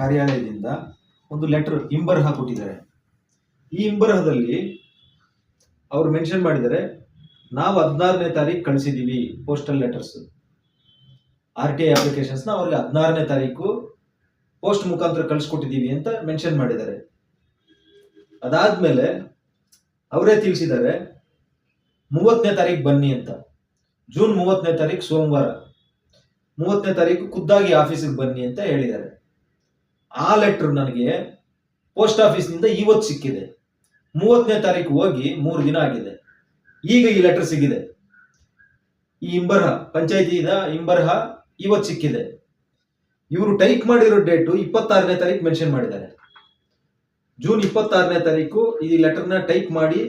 ಕಾರ್ಯಾಲಯದಿಂದ ಒಂದು ಲೆಟರ್ ಇಂಬರಹ ಕೊಟ್ಟಿದ್ದಾರೆ. ಈ ಇಂಬರಹದಲ್ಲಿ ಅವರು ಮೆನ್ಷನ್ ಮಾಡಿದ್ದಾರೆ, ನಾವು ಹದಿನಾರನೇ ತಾರೀಕು ಕಳಿಸಿದ್ದೀವಿ postal letters R T I ಅಪ್ಲಿಕೇಶನ್ಸ್ನ ಅವ್ರಿಗೆ ಹದಿನಾರನೇ ತಾರೀಕು ಪೋಸ್ಟ್ ಮುಖಾಂತರ ಕಳಿಸ್ಕೊಟ್ಟಿದ್ದೀವಿ ಅಂತ ಮೆನ್ಷನ್ ಮಾಡಿದ್ದಾರೆ. ಅದಾದ್ಮೇಲೆ ಅವರೇ ತಿಳಿಸಿದ್ದಾರೆ, ಮೂವತ್ತನೇ ತಾರೀಕು ಬನ್ನಿ ಅಂತ. ಜೂನ್ ಮೂವತ್ತನೇ ತಾರೀಕು ಸೋಮವಾರ. ಮೂವತ್ತನೇ ತಾರೀಕು ಖುದ್ದಾಗಿ ಆಫೀಸಿಗೆ ಬನ್ನಿ ಅಂತ ಹೇಳಿದ್ದಾರೆ. ಆ ಲೆಟ್ರ್ ನನಗೆ ಪೋಸ್ಟ್ ಆಫೀಸ್ನಿಂದ ಇವತ್ತು ಸಿಕ್ಕಿದೆ. ಮೂವತ್ತನೇ ತಾರೀಕು ಹೋಗಿ ಮೂರು ದಿನ ಆಗಿದೆ. ಈಗ ಈ ಲೆಟರ್ ಸಿಗಿದೆ. ಈ ಇಂಬರ್ಹ ಪಂಚಾಯತಿಯಿಂದ ಇಂಬರ್ಹ ಇವತ್ತು ಸಿಕ್ಕಿದೆ. ಇವರು ಟೈಪ್ ಮಾಡಿರೋ ಡೇಟು ಇಪ್ಪತ್ತಾರನೇ ತಾರೀಕು ಮೆನ್ಷನ್ ಮಾಡಿದ್ದಾರೆ. ಜೂನ್ ಇಪ್ಪತ್ತಾರನೇ ತಾರೀಕು ಈ ಲೆಟರ್ನ ಟೈಪ್ ಮಾಡಿ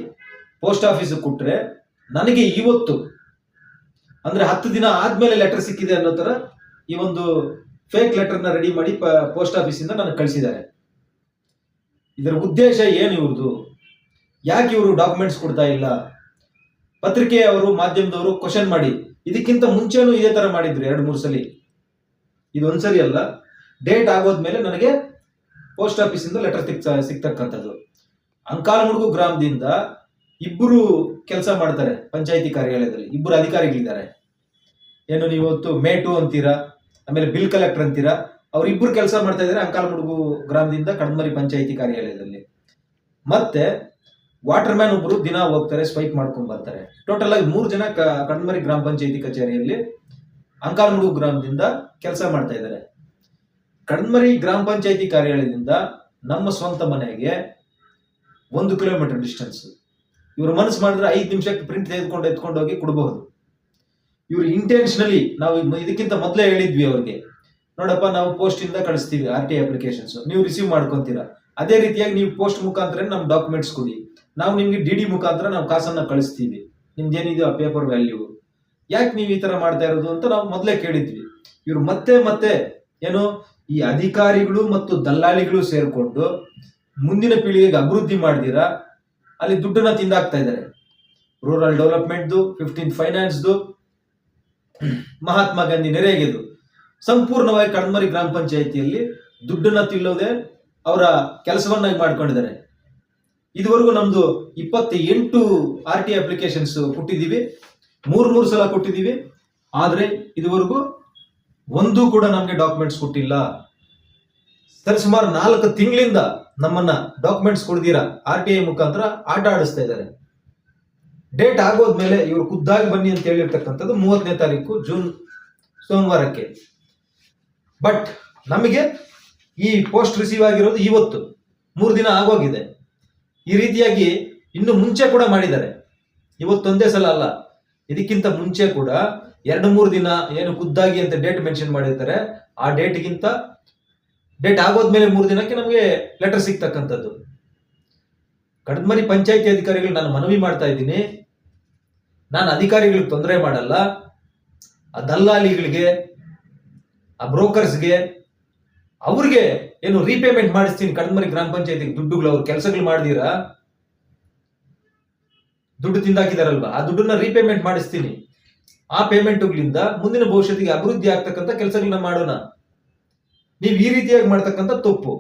ಪೋಸ್ಟ್ ಆಫೀಸಿಗೆ ಕೊಟ್ರೆ ನನಗೆ ಇವತ್ತು, ಅಂದ್ರೆ ಹತ್ತು ದಿನ ಆದಮೇಲೆ ಲೆಟರ್ ಸಿಕ್ಕಿದೆ ಅನ್ನೋ ಥರ ಈ ಒಂದು ಫೇಕ್ ಲೆಟರ್ನ ರೆಡಿ ಮಾಡಿ ಪೋಸ್ಟ್ ಆಫೀಸಿಂದ ನನಗೆ ಕಳಿಸಿದ್ದಾರೆ. ಇದರ ಉದ್ದೇಶ ಏನು ಇವ್ರದ್ದು ಯಾಕೆ ಇವರು ಡಾಕ್ಯುಮೆಂಟ್ಸ್ ಕೊಡ್ತಾ ಇಲ್ಲ? ಪತ್ರಿಕೆಯವರು, ಮಾಧ್ಯಮದವರು ಕ್ವಶನ್ ಮಾಡಿ. ಇದಕ್ಕಿಂತ ಮುಂಚೆನೂ ಇದೇ ಥರ ಮಾಡಿದ್ರು ಎರಡು, ಮೂರು ಸಲ. ಒಂದ್ಸರಿ ಅಲ್ಲ. ಡೇಟ್ ಆಗೋದ್ಮೇಲೆ ನನಗೆ ಪೋಸ್ಟ್ ಆಫೀಸಿಂದ ಲೆಟರ್ ಸಿಗ್ತಕ್ಕಂಥದ್ದು ಅಂಕಾಲಮುಡುಗು ಗ್ರಾಮದಿಂದ ಇಬ್ಬರು ಕೆಲಸ ಮಾಡ್ತಾರೆ, ಪಂಚಾಯಿತಿ ಕಾರ್ಯಾಲಯದಲ್ಲಿ. ಇಬ್ಬರು ಅಧಿಕಾರಿಗಳಿದ್ದಾರೆ. ಏನು ನೀವು ಇವತ್ತು ಮೇಟು ಅಂತೀರಾ? ಆಮೇಲೆ ಬಿಲ್ ಕಲೆಕ್ಟರ್ ಅಂತೀರಾ ಅವರಿಬ್ಬರು ಕೆಲಸ ಮಾಡ್ತಾ ಇದ್ದಾರೆ ಅಂಕಾಲಮುಡುಗು ಗ್ರಾಮದಿಂದ ಕಣ್ಮರಿ ಪಂಚಾಯಿತಿ ಕಾರ್ಯಾಲಯದಲ್ಲಿ. ಮತ್ತೆ ವಾಟರ್ ಮ್ಯಾನ್ ಒಬ್ಬರು ದಿನ ಹೋಗ್ತಾರೆ ಸ್ವೈಪ್ ಮಾಡ್ಕೊಂಡು ಬರ್ತಾರೆ. ಟೋಟಲ್ ಆಗಿ ಮೂರು ಜನ ಕಣ್ಮರಿ ಗ್ರಾಮ ಪಂಚಾಯಿತಿ ಕಚೇರಿಯಲ್ಲಿ ಅಂಕಾಲಮುಡುಗು ಗ್ರಾಮದಿಂದ ಕೆಲಸ ಮಾಡ್ತಾ ಇದ್ದಾರೆ ಕಣ್ಮರಿ ಗ್ರಾಮ ಪಂಚಾಯಿತಿ ಕಾರ್ಯಾಲಯದಿಂದ ನಮ್ಮ ಸ್ವಂತ ಮನೆಗೆ ಒಂದು ಕಿಲೋಮೀಟರ್ ಡಿಸ್ಟೆನ್ಸ್ ಇವರು ಮನಸ್ಸು ಮಾಡಿದ್ರೆ ಐದು ನಿಮಿಷಕ್ಕೆ ಪ್ರಿಂಟ್ ತೆಗೆದುಕೊಂಡು ಎತ್ಕೊಂಡು ಹೋಗಿ ಕೊಡಬಹುದು. ಇವರು ಇಂಟೆನ್ಷನಲಿ ನಾವು ಇದಕ್ಕಿಂತ ಮೊದಲೇ ಹೇಳಿದ್ವಿ ಅವ್ರಿಗೆ. ನೋಡಪ್ಪ, ನಾವು ಪೋಸ್ಟ್ ಇಂದ ಕಳಿಸ್ತೀವಿ ಆರ್ ಟಿ ಅಪ್ಲಿಕೇಶನ್ಸ್ ನೀವು ರಿಸೀವ್ ಮಾಡ್ಕೊಂತೀರಾ. ಅದೇ ರೀತಿಯಾಗಿ ನೀವು ಪೋಸ್ಟ್ ಮುಖಾಂತರ ನಮ್ಮ ಡಾಕ್ಯುಮೆಂಟ್ಸ್ ಕೊಡಿ. ನಾವು ನಿಮ್ಗೆ ಡಿ ಡಿ ಮುಖಾಂತರ ನಾವು ಕಾಸನ್ನ ಕಳಿಸ್ತೀವಿ. ನಿಮ್ದು ಏನಿದೆ ಆ ಪೇಪರ್ ವ್ಯಾಲ್ಯೂ ಯಾಕೆ ನೀವು ಈ ತರ ಮಾಡ್ತಾ ಇರೋದು ಅಂತ ನಾವು ಮೊದಲೇ ಕೇಳಿದ್ವಿ. ಇವ್ರು ಮತ್ತೆ ಮತ್ತೆ ಏನು, ಈ ಅಧಿಕಾರಿಗಳು ಮತ್ತು ದಲ್ಲಾಳಿಗಳು ಸೇರಿಕೊಂಡು ಮುಂದಿನ ಪೀಳಿಗೆಗೆ ಅಭಿವೃದ್ಧಿ ಮಾಡಿದೀರಾ? ಅಲ್ಲಿ ದುಡ್ಡನ್ನ ತಿಂದಾಕ್ತಾ ಇದ್ದಾರೆ. ರೂರಲ್ ಡೆವಲಪ್ಮೆಂಟ್ದು ಫಿಫ್ಟೀನ್ ಫೈನಾನ್ಸ್ದು ಮಹಾತ್ಮ ಗಾಂಧಿ ನೆರೆಗೆದು. ಸಂಪೂರ್ಣವಾಗಿ ಕಣ್ಮರಿ ಗ್ರಾಮ ಪಂಚಾಯಿತಿಯಲ್ಲಿ ದುಡ್ಡನ್ನ ತಿಲ್ಲೋದೆ ಅವರ ಕೆಲಸವನ್ನಾಗಿ ಮಾಡ್ಕೊಂಡಿದ್ದಾರೆ. ಇದುವರೆಗೂ ನಮ್ದು ಇಪ್ಪತ್ತ ಎಂಟು ಆರ್ ಟಿ ಅಪ್ಲಿಕೇಶನ್ಸ್ ಕೊಟ್ಟಿದ್ದೀವಿ. ಮೂರು ಮೂರು ಸಲ ಕೊಟ್ಟಿದ್ದೀವಿ. ಆದರೆ ಇದುವರೆಗೂ ಒಂದು ಕೂಡ ನಮಗೆ ಡಾಕ್ಯುಮೆಂಟ್ಸ್ ಕೊಟ್ಟಿಲ್ಲ. ಸರಿ, ಸುಮಾರು ನಾಲ್ಕು ತಿಂಗಳಿಂದ ನಮ್ಮನ್ನ ಡಾಕ್ಯುಮೆಂಟ್ಸ್ ಕೊಡ್ದಿರಾ? ಆರ್ ಟಿ ಐ ಮುಖಾಂತರ ಆಟ ಆಡಿಸ್ತಾ ಇದ್ದಾರೆ. ಡೇಟ್ ಆಗೋದ್ಮೇಲೆ ಇವರು ಖುದ್ದಾಗಿ ಬನ್ನಿ ಅಂತ ಹೇಳಿರ್ತಕ್ಕಂಥದ್ದು ಮೂವತ್ತನೇ ತಾರೀಕು ಜೂನ್ ಸೋಮವಾರಕ್ಕೆ. ಬಟ್ ನಮಗೆ ಈ ಪೋಸ್ಟ್ ರಿಸೀವ್ ಆಗಿರೋದು ಇವತ್ತು. ಮೂರು ದಿನ ಆಗೋಗಿದೆ. ಈ ರೀತಿಯಾಗಿ ಇನ್ನು ಮುಂಚೆ ಕೂಡ ಮಾಡಿದ್ದಾರೆ. ಇವತ್ತೊಂದೇ ಸಲ ಅಲ್ಲ. ಇದಕ್ಕಿಂತ ಮುಂಚೆ ಕೂಡ ಎರಡು ಮೂರು ದಿನ ಏನು ಖುದ್ದಾಗಿ ಅಂತ ಡೇಟ್ ಮೆನ್ಷನ್ ಮಾಡಿರ್ತಾರೆ. ಆ ಡೇಟ್ಗಿಂತ ಡೇಟ್ ಆಗೋದ್ಮೇಲೆ ಮೂರು ದಿನಕ್ಕೆ ನಮಗೆ ಲೆಟರ್ ಸಿಗ್ತಕ್ಕಂಥದ್ದು. ಕಡದ್ಮರಿ ಪಂಚಾಯಿತಿ ಅಧಿಕಾರಿಗಳು ನಾನು ಮನವಿ ಮಾಡ್ತಾ ಇದ್ದೀನಿ. ನಾನು ಅಧಿಕಾರಿಗಳಿಗೆ ತೊಂದರೆ ಮಾಡಲ್ಲ, ಆ ದಲ್ಲಾಳಿಗಳಿಗೆ, ಆ ಬ್ರೋಕರ್ಸ್ಗೆ, ಅವ್ರಿಗೆ ಏನು ರೀಪೇಮೆಂಟ್ ಮಾಡಿಸ್ತೀನಿ, ಕಣ್ಮರಿ ಗ್ರಾಮ ಪಂಚಾಯತಿಗೆ ದುಡ್ಡುಗಳು, ಅವ್ರ ಕೆಲಸಗಳು ಮಾಡ್ದೀರಾ? ದುಡ್ಡು ತಿಂದಾಕಿದಾರಲ್ವಾ? ಆ ದುಡ್ಡನ್ನ ರೀಪೇಮೆಂಟ್ ಮಾಡಿಸ್ತೀನಿ. ಆ ಪೇಮೆಂಟ್ಗಳಿಂದ ಮುಂದಿನ ಭವಿಷ್ಯತ್ತಿಗೆ ಅಭಿವೃದ್ಧಿ ಆಗ್ತಕ್ಕಂಥ ಕೆಲಸಗಳನ್ನ ಮಾಡೋಣ. ನೀವು ಈ ರೀತಿಯಾಗಿ ಮಾಡ್ತಕ್ಕಂಥ ತಪ್ಪು.